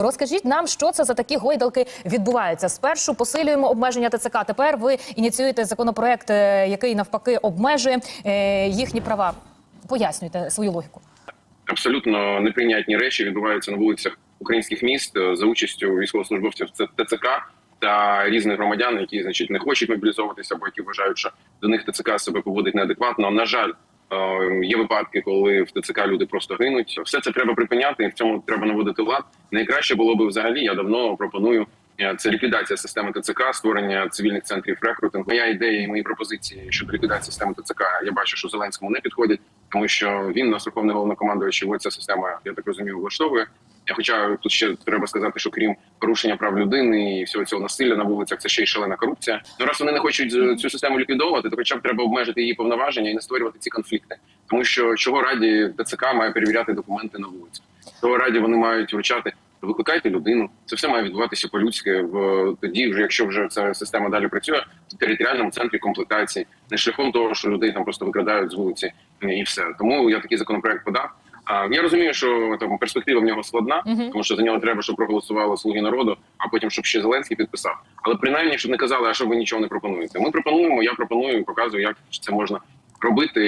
Розкажіть нам, що це за такі гойдалки відбуваються. Спершу посилюємо обмеження ТЦК. Тепер ви ініціюєте законопроект, е, який навпаки обмежує е, їхні права. Пояснюйте свою логіку. абсолютно неприйнятні речі відбуваються на вулицях українських міст е, за участю військовослужбовців ТЦК та різних громадян, які значить не хочуть мобілізовуватися, або які вважають, що до них ТЦК себе поводить неадекватно. На жаль, є випадки, коли в ТЦК люди просто гинуть. Все це треба припиняти, і в цьому треба наводити лад. Найкраще було би взагалі. Я давно пропоную. е, Це ліквідація системи ТЦК, створення цивільних центрів рекрутингу. Моя ідея і мої пропозиції щодо ліквідації системи ТЦК. Я бачу, що Зеленському не підходять, тому що він нас верховний головнокомандуючий. його Ця система, я так розумію, влаштовує. Хоча тут ще треба сказати, що крім порушення прав людини і всього цього насилля на вулицях, це ще й шалена корупція. Ну раз вони не хочуть е, цю систему ліквідовувати, то хоча б треба обмежити її повноваження і не створювати ці конфлікти. Тому що чого раді ТЦК має перевіряти документи на вулиці? Чого раді вони мають вручати? Викликайте людину. Це все має відбуватися по-людськи. В тоді, вже якщо вже ця система далі працює, в територіальному центрі комплектації, не шляхом того, що людей там просто викрадають з вулиці е, і все. Тому я такий законопроект подав. А я розумію, що там перспектива в нього складна, Мгм. тому що за нього треба, щоб проголосували слуги народу, а потім щоб ще Зеленський підписав. Але принаймні, щоб не казали, а що ви нічого не пропонуєте. Ми пропонуємо. Я пропоную, показую, як це можна робити.